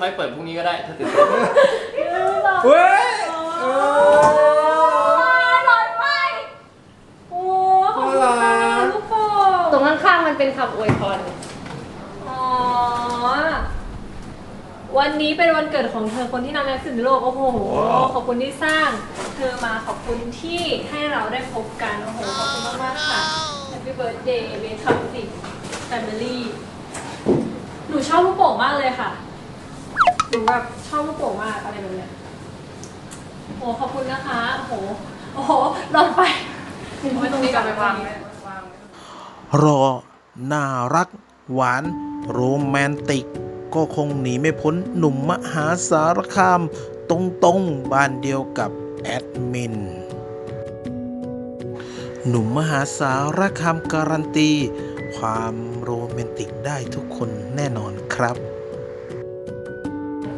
ค่อยเปิดพรุ่งนี้ก็ได้ถ้าตื่นเต้นเว้ยเออหลอดไฟโอ้ขอบคุณค่ะลูกโป่งตรงข้างๆมันเป็นคำอวยพรอ๋อ วันนี้เป็นวันเกิดของเธอคนที่นำแม็กซ์ในโลก โอ้โห ขอบคุณที่สร้าง เธอมาขอบคุณที่ให้เราได้พบกัน โอ้โห ขอบคุณมากๆค่ะ Happy Birthday เบนคัมติ Family ห นูชอบลูกโป่งมากเลยค่ะ หนูแบบชอบลูกโป่งมากอะไรแบบเนี้ยโอ้ขอบคุณนะคะ โอ้โห โอ้โหหลอดไฟไว้ตรงนี้ก่อนไปวางไว้รอ น่ารัก หวาน โรแมนติก ก็คงหนีไม่พ้นหนุ่มมหาสารคาม ตรงๆ บ้านเดียวกับแอดมิน หนุ่มมหาสารคามการันตี ความโรแมนติกได้ทุกคนแน่นอนครับ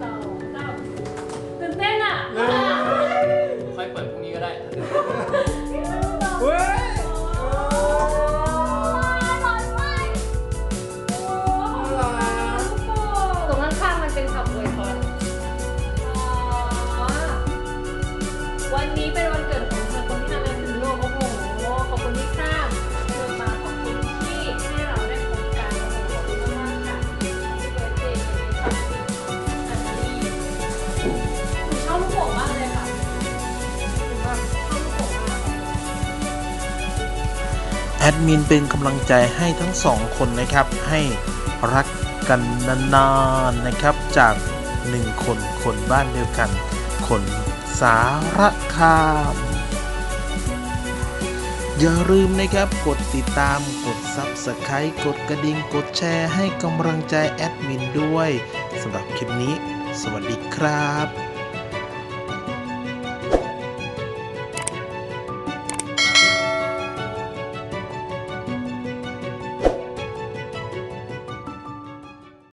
สองสามตื่นเต้นอะ ค่อยเปิดพรุ่งนี้ก็ได้ แอดมินเป็นกำลังใจให้ทั้งสองคนนะครับ ให้รักกันนานๆนะครับ จากหนึ่งคนคนบ้านเดียวกัน คนสารคาม อย่าลืมนะครับกดติดตามกด Subscribe กดกระดิ่งกดแชร์ให้กำลังใจแอดมินด้วยสำหรับคลิปนี้ สวัสดีครับ